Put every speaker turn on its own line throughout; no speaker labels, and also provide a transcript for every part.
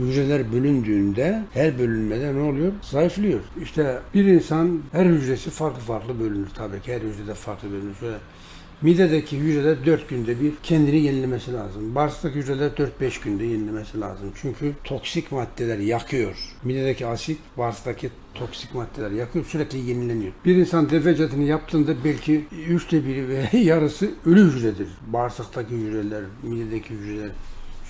hücreler bölündüğünde her bölünmede ne oluyor? Zayıflıyor. İşte bir insan her hücresi farklı farklı bölünür tabii ki her hücrede farklı bölünür. Şöyle Midedeki hücreler 4 günde bir kendini yenilemesi lazım. Bağırsaktaki hücreler 4-5 günde yenilemesi lazım. Çünkü toksik maddeler yakıyor. Midedeki asit bağırsaktaki toksik maddeler yakıyor sürekli yenileniyor. Bir insan defecatını yaptığında belki üçte biri ve yarısı ölü hücredir. Bağırsaktaki hücreler, midedeki hücreler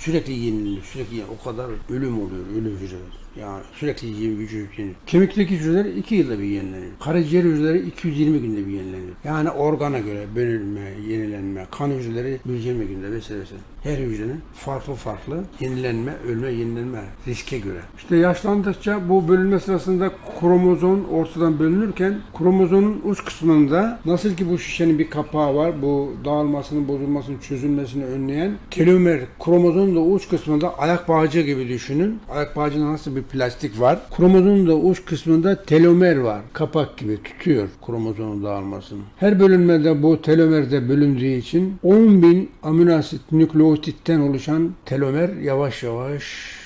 sürekli yenileniyor. Sürekli yen- o kadar ölüm oluyor ölü hücreler. Yani sürekli yeni vücut yeniliyor. Kemikteki hücreler 2 yılda bir yenileniyor. Karaciğer hücreleri 220 günde bir yenileniyor. Yani organa göre bölünme, yenilenme, kan hücreleri 120 günde vesaire vesaire. Her hücrenin farklı farklı yenilenme, ölme, yenilenme riske göre. İşte yaşlandıkça bu bölünme sırasında kromozom ortadan bölünürken kromozomun uç kısmında nasıl ki bu şişenin bir kapağı var bu dağılmasını, bozulmasını, çözülmesini önleyen telomer kromozomun da uç kısmında ayak bağcığı gibi düşünün. Ayak bağcığında nasıl bir plastik var. Kromozomun da uç kısmında telomer var. Kapak gibi tutuyor kromozomun dağılmasını. Her bölünmede bu telomer de bölündüğü için 10 bin amino asit nükleotitten oluşan telomer yavaş yavaş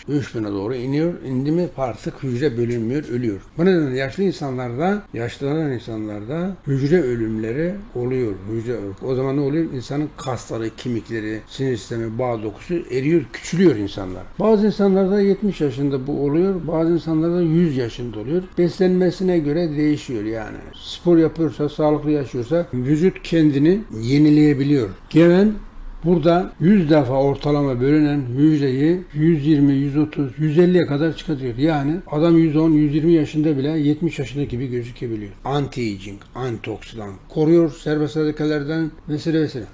3000'e doğru iniyor. İndi mi artık hücre bölünmüyor, ölüyor. Bu nedenle yaşlı insanlarda, yaşlanan insanlarda hücre ölümleri oluyor. Hücre. O zaman ne oluyor? İnsanın kasları, kemikleri, sinir sistemi, bağ dokusu eriyor, küçülüyor insanlar. Bazı insanlarda 70 yaşında bu oluyor, bazı insanlarda 100 yaşında oluyor. Beslenmesine göre değişiyor yani. Spor yapıyorsa, sağlıklı yaşıyorsa vücut kendini yenileyebiliyor. Gelen Burada 100 defa ortalama bölünen hücreyi 120, 130, 150'ye kadar çıkartıyor. Yani adam 110, 120 yaşında bile 70 yaşında gibi gözükebiliyor. Anti-aging, antioksidan, koruyor serbest radikallerden vesaire vesaire.